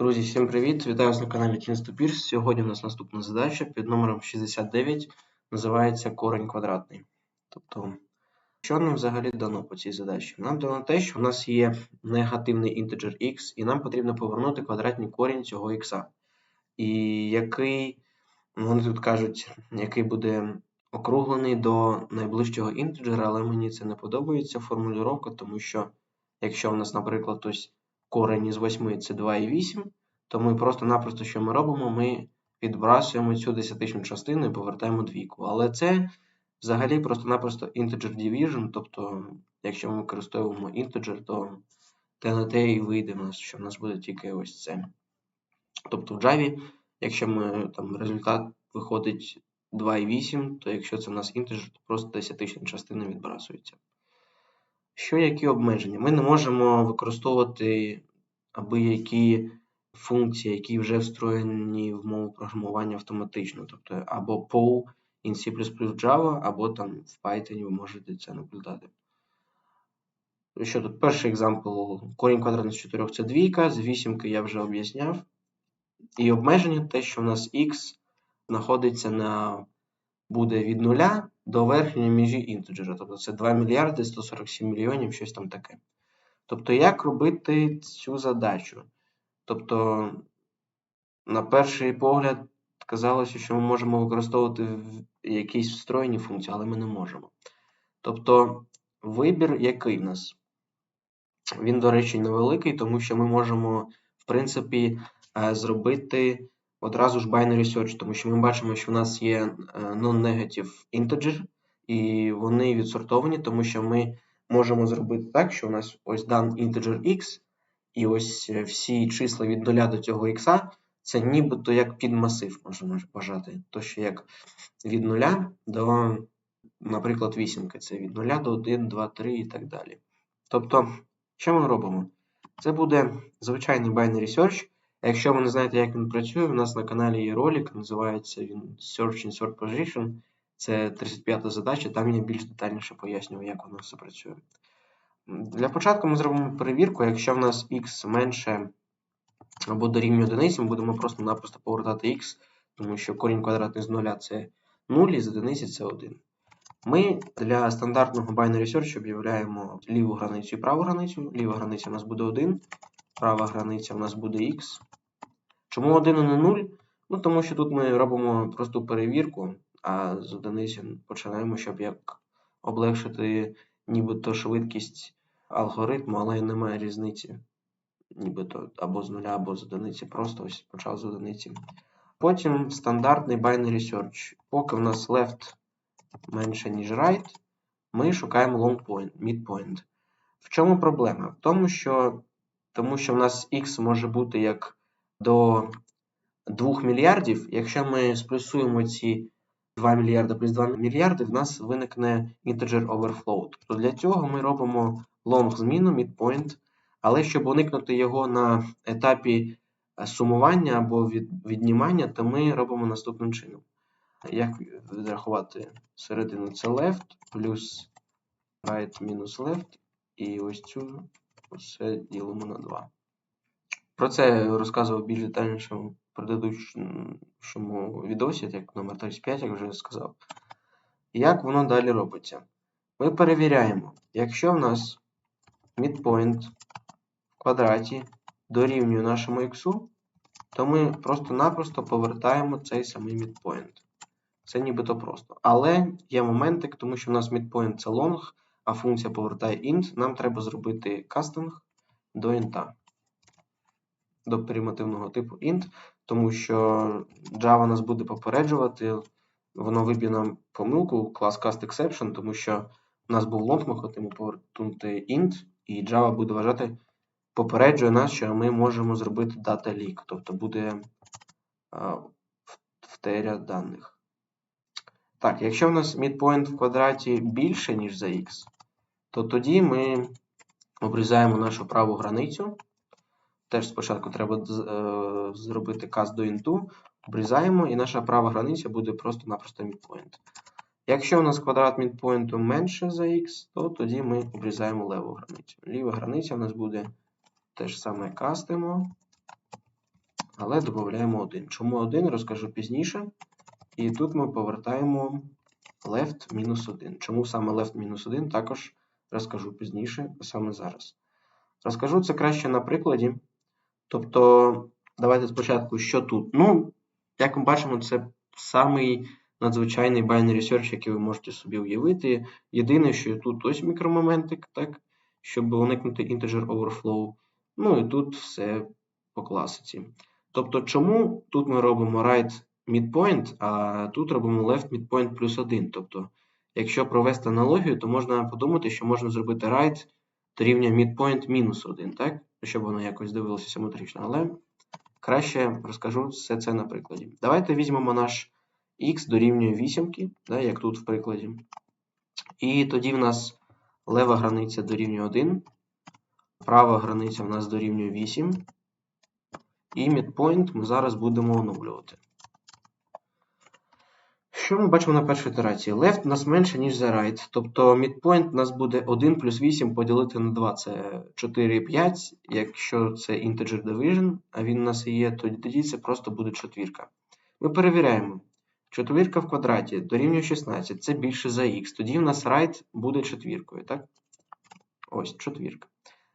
Друзі, всім привіт! Вітаю вас на каналі Teams Сьогодні у нас наступна задача під номером 69 називається корень квадратний. Тобто, що нам взагалі дано по цій задачі? Нам дано те, що у нас є негативний інтеджер x, і нам потрібно повернути квадратний корінь цього x. І який, вони тут кажуть, який буде округлений до найближчого інтеджера, але мені це не подобається формулювання, тому що якщо у нас, наприклад, ось корень із 8 це 2,8, то ми просто-напросто, що ми робимо, ми відбрасуємо цю десятичну частину і повертаємо двійку. Але це взагалі просто-напросто integer division, тобто, якщо ми використовуємо integer, то те на те і вийде в нас, що в нас буде тільки ось це. Тобто в Java, якщо ми там результат виходить 2,8, то якщо це в нас integer, то просто десятична частина відбрасується. Що які обмеження? Ми не можемо використовувати аби які функції, які вже встроєні в мову програмування автоматично. Тобто або POW in C Java, або там в Python ви можете це наблюдати. Що тут? Перший екзампл. Корінь квадратний з 4 це двійка, з вісімки я вже об'ясняв. І обмеження те, що у нас x знаходиться на буде від нуля до верхньої межі інтеджера. Тобто це 2 мільярди 147 мільйонів, щось там таке. Тобто, як робити цю задачу? Тобто, на перший погляд, казалося, що ми можемо використовувати якісь встроєні функції, але ми не можемо. Тобто, вибір який в нас? Він, до речі, невеликий, тому що ми можемо, в принципі, е, зробити одразу ж binary search, тому що ми бачимо, що в нас є е, non-negative integer, і вони відсортовані, тому що ми можемо зробити так, що у нас ось дан integer x, і ось е, всі числа від 0 до цього x, це нібито як підмасив, можемо вважати. То, що як від 0 до, наприклад, вісімки. Це від 0 до 1, 2, 3 і так далі. Тобто, що ми робимо? Це буде звичайний binary search. Якщо ви не знаєте, як він працює, у нас на каналі є ролик, називається він Search in Sort Position. Це 35-та задача, там я більш детальніше пояснюю, як воно все працює. Для початку ми зробимо перевірку, якщо в нас x менше або дорівнює 1, ми будемо просто-напросто повертати x, тому що корінь квадратний з 0 це 0 і з 1 це 1. Ми для стандартного binary search об'являємо ліву границю і праву границю. Ліва границя у нас буде 1, права границя у нас буде x. Чому 1 і не 0? Ну, Тому що тут ми робимо просту перевірку, а з одиниці починаємо, щоб як облегшити нібито швидкість алгоритму, але немає різниці. Нібито або з нуля, або з одиниці. Просто ось почав з одиниці. Потім стандартний binary search. Поки в нас left менше, ніж right, ми шукаємо long point, midpoint. В чому проблема? В тому, що тому що в нас x може бути як до 2 мільярдів. Якщо ми сплюсуємо ці 2 мільярди плюс 2 мільярди, в нас виникне integer overflow. Тобто для цього ми робимо long зміну midpoint, але щоб уникнути його на етапі е, сумування або віднімання, то ми робимо наступним чином. Як відрахувати середину це left плюс right мінус left, і ось цю все ділимо на 2. Про це я розказував більш детальніше в предыдущому відосі, як номер 35, як вже сказав. Як воно далі робиться? Ми перевіряємо, якщо в нас midpoint в квадраті дорівнює нашому x, то ми просто-напросто повертаємо цей самий midpoint. Це нібито просто. Але є моментик, тому що в нас midpoint це long, а функція повертає int, нам треба зробити кастинг до int до примітивного типу int, тому що Java нас буде попереджувати, воно виб'є нам помилку клас castException, тому що у нас був long, ми хочемо повернути int, і Java буде вважати, попереджує нас, що ми можемо зробити data leak, тобто буде втеря даних. Так, якщо в нас midpoint в квадраті більше, ніж за x, то тоді ми обрізаємо нашу праву границю. Теж спочатку треба е, зробити каст до інту, обрізаємо, і наша права границя буде просто-напросто midpoint. Якщо у нас квадрат midpoint менше за x, то тоді ми обрізаємо леву границю. Ліва границя у нас буде те ж саме кастимо. але додаємо 1. Чому 1, розкажу пізніше. І тут ми повертаємо left мінус 1. Чому саме left мінус 1, також розкажу пізніше, а саме зараз. Розкажу це краще на прикладі. Тобто, давайте спочатку, що тут. Ну, як ми бачимо, це самий надзвичайний binary search, який ви можете собі уявити. Єдине, що тут ось мікромоментик, так, щоб уникнути integer overflow. Ну і тут все по класиці. Тобто, чому тут ми робимо right midpoint, а тут робимо left midpoint плюс 1. Тобто, якщо провести аналогію, то можна подумати, що можна зробити right дорівнює midpoint мінус 1, так? Щоб воно якось дивилося симетрично. Але краще розкажу все це на прикладі. Давайте візьмемо наш x дорівнює 8, да, як тут в прикладі. І тоді в нас лева границя дорівнює 1, права границя в нас дорівнює 8. І midpoint ми зараз будемо оновлювати. Що ми бачимо на першій ітерації? Left у нас менше, ніж за right. Тобто midpoint у нас буде 1 плюс 8 поділити на 2 це 4 5. Якщо це integer division, а він у нас є, то тоді це просто буде четвірка. Ми перевіряємо. Четвірка в квадраті дорівнює 16, це більше за х. Тоді в нас right буде четвіркою. так? Ось, четвірка.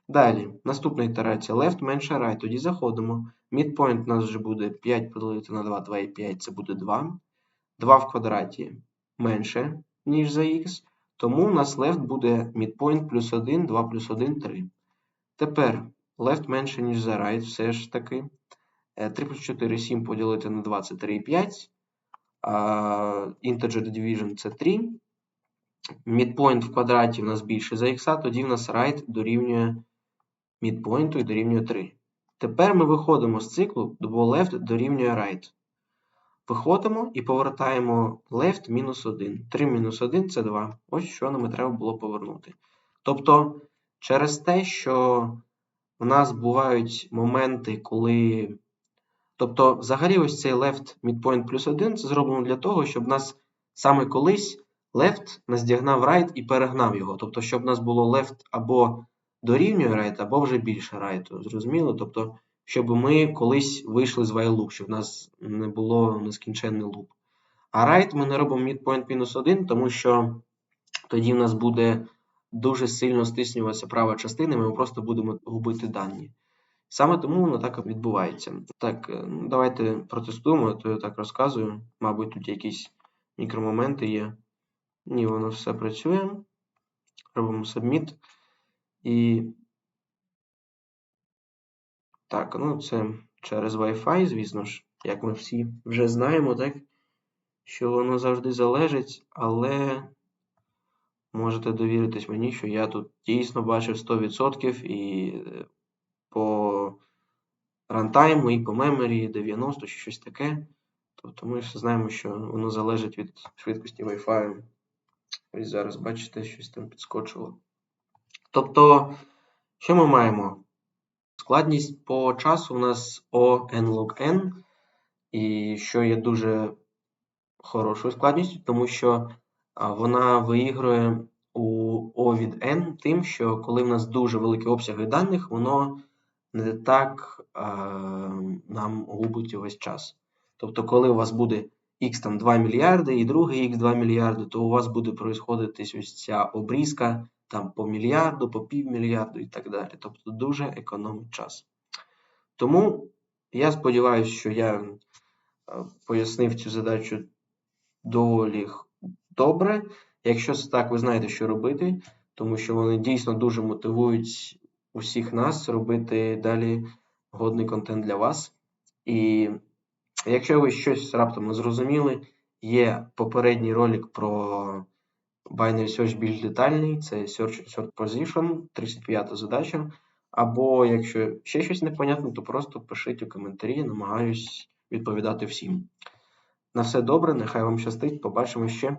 Далі, наступна ітерація left менше right. Тоді заходимо. Midpoint у нас вже буде 5 поділити на 2, 2 і 5 це буде 2. 2 в квадраті менше, ніж за х, тому у нас left буде midpoint плюс 1, 2 плюс 1, 3. Тепер left менше, ніж за right, все ж таки. 3 плюс 4, 7 поділити на 2 це 3 5. Integer division це 3. Midpoint в квадраті в нас більше за х, тоді в нас right дорівнює midpoint і дорівнює 3. Тепер ми виходимо з циклу, бо left дорівнює right. Виходимо і повертаємо left мінус 1. 3 мінус 1 це 2. Ось що нам треба було повернути. Тобто, через те, що в нас бувають моменти, коли. Тобто, взагалі, ось цей left midpoint плюс 1 це зроблено для того, щоб нас саме колись left наздягнав right і перегнав його. Тобто, щоб в нас було left або дорівнює right, або вже більше right. Зрозуміло? Тобто, щоб ми колись вийшли з while loop, щоб в нас не було нескінченний луп. А right ми не робимо midpoint мінус 1, тому що тоді в нас буде дуже сильно стиснюватися права частина, і ми просто будемо губити дані. Саме тому воно так відбувається. Так, е, ну, давайте протестуємо, то я так розказую. Мабуть, тут якісь мікромоменти є. Ні, воно все працює. Робимо submit. І так, ну це через Wi-Fi, звісно ж, як ми всі вже знаємо, так? Що воно завжди залежить, але можете довіритись мені, що я тут дійсно бачив 100% і е, по рантайму, і по меморі 90 чи щось таке. Тобто ми все знаємо, що воно залежить від швидкості Wi-Fi. Ось зараз, бачите, щось там підскочило. Тобто, що ми маємо? Складність по часу у нас O n log n, і що є дуже хорошою складністю, тому що вона виігрує у O від N тим, що коли в нас дуже великі обсяги даних, воно не так а, нам губить увесь час. Тобто, коли у вас буде X там 2 мільярди і другий X 2 мільярди, то у вас буде происходити ось ця обрізка там по мільярду, по півмільярду і так далі. Тобто дуже економить час. Тому я сподіваюся, що я е, пояснив цю задачу доволі добре. Якщо це так, ви знаєте, що робити, тому що вони дійсно дуже мотивують усіх нас робити далі годний контент для вас. І якщо ви щось раптом не зрозуміли, є попередній ролик про Binary Search більш детальний, це Search Sort Position, 35 задача. Або якщо ще щось непонятне, то просто пишіть у коментарі, намагаюсь відповідати всім. На все добре, нехай вам щастить, побачимо ще.